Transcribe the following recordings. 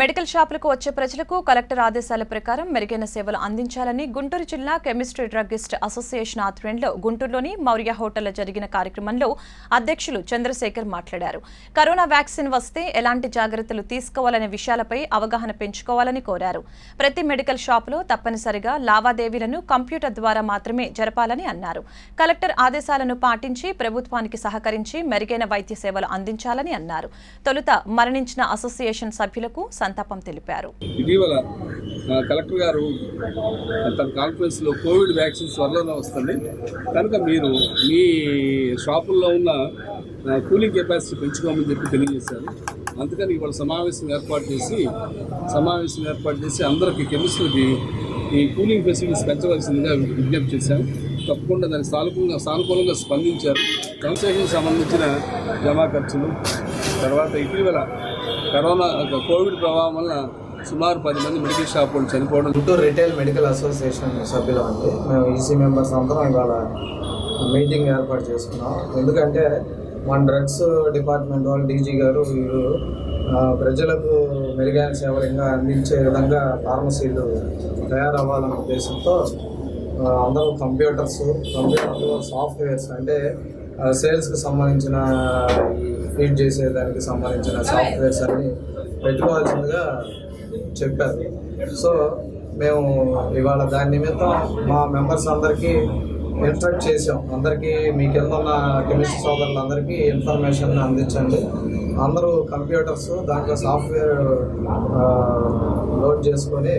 Medical షాపులకు వచ్చే ప్రజలకు కలెక్టర్ ఆదేశాల ప్రకారం మెరుగైన సేవలు అందించాలని గుంటూరు జిల్లా కెమిస్ట్రీ డ్రగ్గిస్ట్ అసోసియేషన్ ఆధ్వర్యంలో గుంటూరులోని మౌర్య హోటల్లో జరిగిన కార్యక్రమంలో అధ్యక్షులు చంద్రశేఖర్ మాట్లాడారు. కరోనా వ్యాక్సిన్ వస్తే ఎలాంటి జాగ్రత్తలు తీసుకోవాలనే విషయాలపై అవగాహన పెంచుకోవాలని కోరారు. ప్రతి మెడికల్ షాపులో తప్పనిసరిగా లావాదేవీలను కంప్యూటర్ ద్వారా మాత్రమే జరపాలని అన్నారు. కలెక్టర్ ఆదేశాలను పాటించి ప్రభుత్వానికి సహకరించి మెరుగైన వైద్య సేవలు అందించాలని అన్నారు. తొలుత మరణించిన అసోసియేషన్ సభ్యులకు సంతాపం తెలిపారు. ఇటీవల కలెక్టర్ గారు తన కాన్ఫరెన్స్లో కోవిడ్ వ్యాక్సిన్ త్వరలోనే వస్తుంది. కనుక మీరు మీ షాపుల్లో ఉన్న కూలింగ్ కెపాసిటీ పెంచుకోమని చెప్పి తెలియజేశారు. అందుకని ఇవాళ సమావేశం ఏర్పాటు చేసి సమావేశం ఏర్పాటు చేసి అందరికి కెమిస్ట్రీకి ఈ కూలింగ్ ఫెసిలిటీస్ పెంచవలసిందిగా విజ్ఞప్తి చేశాం. తప్పకుండా దానికి సానుకూలంగా సానుకూలంగా స్పందించారు. కన్సెషన్ సంబంధించిన జమా ఖర్చులు తర్వాత ఇటీవల కరోనా కోవిడ్ ప్రభావం వల్ల సుమారు పది మంది మెడికల్ షాప్ చనిపోవడం. గుంటూరు రిటైల్ మెడికల్ అసోసియేషన్ సభ్యులు అండి. మేము ఈసీ మెంబర్స్ అందరం ఇవాళ మీటింగ్ ఏర్పాటు చేసుకున్నాం. ఎందుకంటే మన డ్రగ్స్ డిపార్ట్మెంట్ వాళ్ళు డీజీ గారు వీరు ప్రజలకు మెరుగైన సేవలు ఇంకా అందించే విధంగా ఫార్మసీలు తయారవ్వాలనే ఉద్దేశంతో అందరూ కంప్యూటర్స్ కంప్యూటర్లో సాఫ్ట్వేర్స్ అంటే సేల్స్కి సంబంధించిన ఈ ఫీడ్ చేసేదానికి సంబంధించిన సాఫ్ట్వేర్స్ అన్ని పెట్టుకోవాల్సిందిగా చెప్పారు. సో మేము ఇవాళ దాని నిమిత్తం మా మెంబర్స్ అందరికీ ఇన్స్ట్రక్ట్ చేసాం అందరికీ మీ కింద ఉన్న కెమిస్ట్రీ సోదరులందరికీ ఇన్ఫర్మేషన్ అందించండి. అందరూ కంప్యూటర్స్ దాంట్లో సాఫ్ట్వేర్ లోడ్ చేసుకొని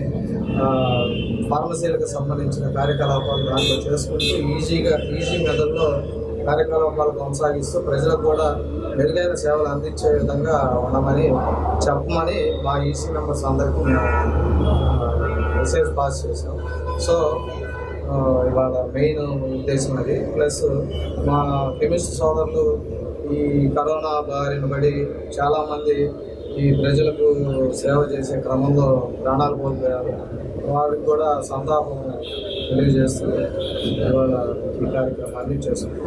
ఫార్మసీలకు సంబంధించిన కార్యకలాపాలు దాంట్లో చేసుకుంటూ ఈజీగా ఈజీ మెథడ్లో కార్యకలాపాలు కొనసాగిస్తూ ప్రజలకు కూడా మెరుగైన సేవలు అందించే విధంగా ఉండమని చెప్పమని మా ఈసీ మెంబర్స్ అందరికీ మేము మెసేజ్ పాస్ చేసాం సో ఇవాళ మెయిన్ ఉద్దేశం అది. ప్లస్ మా కెమిస్ట్ సోదరులు ఈ కరోనా బారిన పడి చాలామంది ఈ ప్రజలకు సేవ చేసే క్రమంలో ప్రాణాలు కోల్పోయారు. వారికి కూడా సంతాపం తెలియజేస్తూ ఇవాళ ఈ కార్యక్రమాన్ని చేస్తున్నాం.